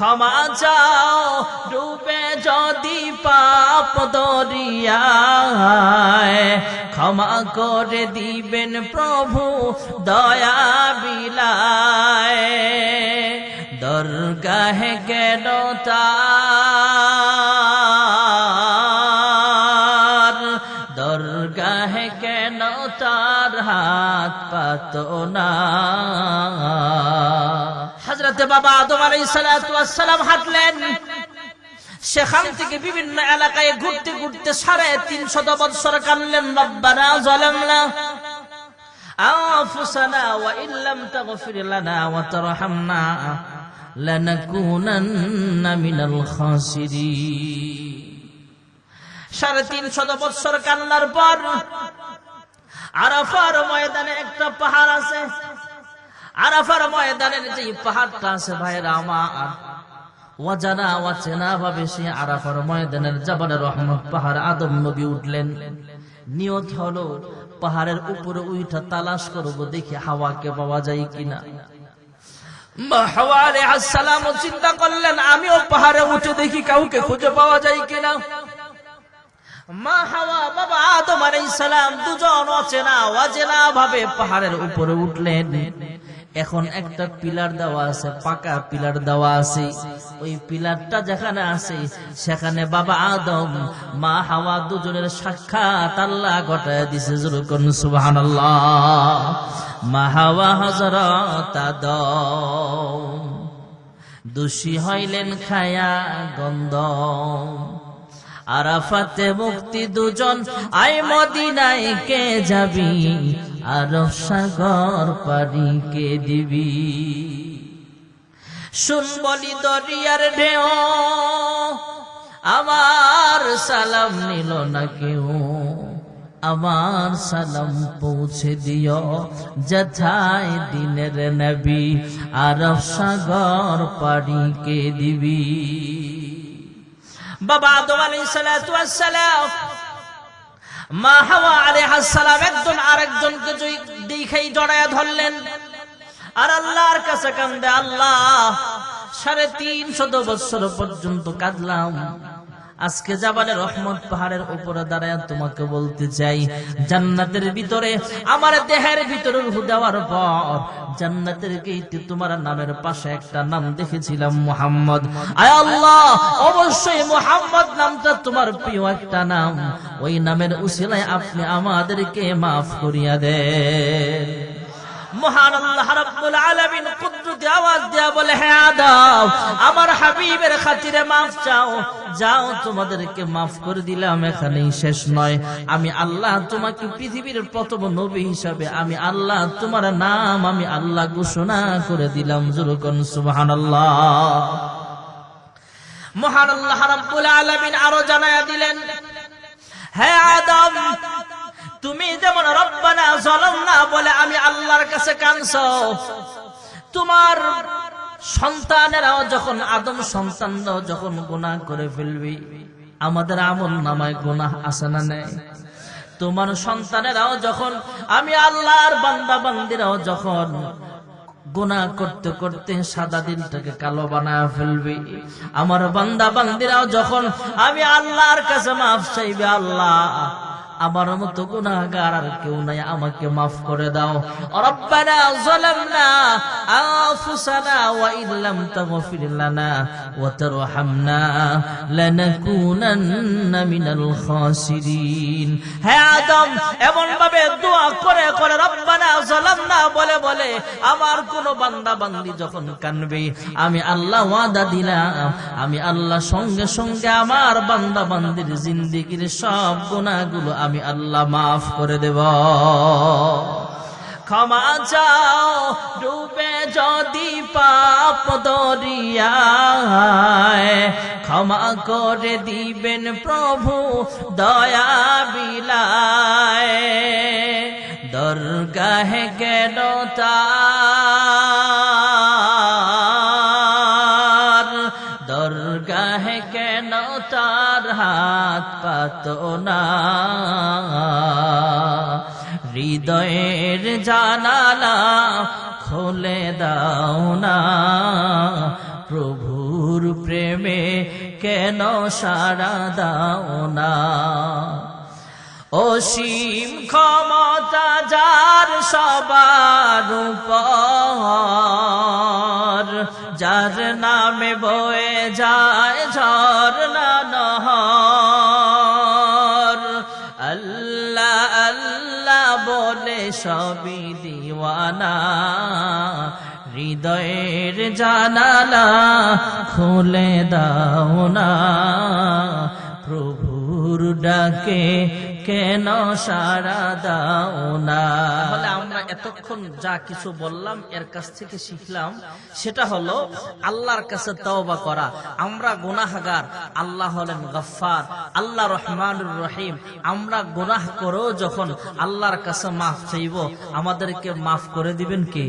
ক্ষমা চাও, ডুবে যদি পাপ দরিয়ায়। ক্ষমা করে দিবেন প্রভু দয়া বিলায়। দরগাহে কেন তার কেন তার হাত পাত না? হাজরাতে বাবা আদম আলাই সালাম হাঁটলেন। সেখান থেকে বিভিন্ন এলাকায় ঘুরতে ঘুরতে সাড়ে তিন শত বৎসর কানলেন রব্বানা জলামলা আফুসানা মিনাল খাসিরিন. সাড়ে তিন শত বৎসর কান্নার পর আরাফার ময়দানে একটা পাহাড় আছে। আরাফার ময়দানের যে পাহাড়টা আছে ভাইরা আমার। নিয়ত হলো পাহাড়ের উপরে উইঠা তালাশ করব, দেখি হাওয়াকে পাওয়া যায় কিনা। হাওয়া সালাম চিন্তা করলেন, আমিও পাহাড়ে উঠে দেখি কাউকে খুঁজে পাওয়া যায় কিনা। মা হাওয়া বাবা আদম আলাইহিস সালাম দুজন অচেনা অচেনা ভাবে পাহাড়ের উপরে উঠলেন। এখন একটা পিলার দেওয়া আছে, পাকা পিলার দেওয়া আছে। ওই পিলারটা যেখানে আছে, সেখানে বাবা আদম, মা হাওয়া দুজনের সাক্ষাৎ আল্লাহ ঘটায় দিছে যেরকম সুবহানাল্লাহ। মা হাওয়া হযরত আদম, দোষী হইলেন খায়া গন্ধ আরাফাতে মুক্তি দুজন আই মদিনায় কে যাবি? আর সাগর পারি কে দিবি? শুন বলি দরিয়ার ঢেউ, আমার সালাম নিল না কেউ। আমার সালাম পৌঁছে দিও যথায় দিনের নবী। আর সাগর পারি কে দিবি? বাবা আদম আলাইহিস সালাতু ওয়াস সালাম। মা হাওয়া আলাইহিস সালাম একজন আরেকজনকে দেখাই জড়ায়া ধরলেন। আর আল্লাহর কাছে কান্দে, আল্লাহ, সাড়ে তিন শত পর্যন্ত কাঁদলাম। আজকে জাবালে রহমত পাহাড়ের উপরে দাঁড়ায় তোমাকে বলতে চাই, জান্নাতের ভিতরে, আমার দেহের ভিতরে রূহ দেওয়ার পর জান্নাতের গেইটে তোমার নামের পাশে একটা নাম দেখেছিলাম, মোহাম্মদ। আয় আল্লাহ, অবশ্যই মোহাম্মদ নামটা তোমার প্রিয় একটা নাম। ওই নামের উসিলায় আপনি আমাদেরকে মাফ করিয়া দেন। মহান আল্লাহ রাব্বুল আলামিন কুদরতি আওয়াজ দেয়া বলে, হে আদম, আমার হাবিবের খাতিরে মাফ চাও। যাও, তোমাদেরকে মাফ করে দিলাম, এখানেই শেষ নয়। আমি আল্লাহ তোমাকে পৃথিবীর প্রথম নবী হিসাবে, আমি আল্লাহ তোমার নাম, আমি আল্লাহ ঘোষণা করে দিলাম, জুরুকন, সুবহানাল্লাহ। মহান আল্লাহ রাব্বুল আলামিন আরও জানায়া দিলেন, হে আদম, তুমি যেমন রব্বানা জলম না বলে আমি আল্লাহর কাছে কানছ তোমার সন্তানেরাও যখন আদম সন্তানরাও যখন গুনাহ করে ফেলবি, আমাদের আমল নামায় গুনাহ আসে না নেই? তোমার সন্তানেরাও যখন, আমি আল্লাহর বান্দা বান্দিরাও যখন গুনাহ করতে করতে সাদা দিনটাকে কালো বানায় ফেলবি, আমার বান্দা বান্দিরাও যখন, আমি আল্লাহর কাছে মাফ চাইবে, আল্লাহ আমার মতো গুনাহগার আর কেউ নাই, আমাকে মাফ করে দাও। রব্বানা যালামনা আনফুসানা ওয়া ইল্লাম তাগফির লানা ওয়া তারহামনা লানাকুনান্না মিনাল খাসিরিন। হে আদম এমন ভাবে দোয়া করে করে রব্বানা যালামনা বলে বলে আমার কোন বান্দা বান্দি যখন কানবে, আমি আল্লাহ ওয়াদা দিলাম, আমি আল্লাহ সঙ্গে সঙ্গে আমার বান্দা বান্দির জিন্দেগির সব গুনাহগুলো আমি আল্লাহ মাফ করে দেব। ক্ষমা চাও, ডুবে যদি পাপ দরিয়ায়, ক্ষমা করে দিবেন প্রভু দয়া বিলায়। দরগাহে কেন তার না হৃদয়ের জানালা খুলে দাও না। প্রভুর প্রেমে কেন সারা দাও না? অসীম ক্ষমতা যার সবার উপর, যার নামে বয়ে যায় ঝর্ণা নহর। সবই দিওয়ানা। হৃদয়ের জানালা খুলে দাও না প্রভুর ডাকে, কেন সারা দাও না? তাহলে আমরা এতক্ষণ যা কিছু বললাম, এর কাছ থেকে শিখলাম, সেটা হলো আল্লাহর কাছে তওবা করা। আমরা গুনাহগার, আল্লাহ হলেন গফফার, আল্লাহ রহমানুর রহিম। আমরা গুনাহ করেও যখন আল্লাহর কাছে মাফ চাইব, আমাদেরকে মাফ করে দিবেন কে?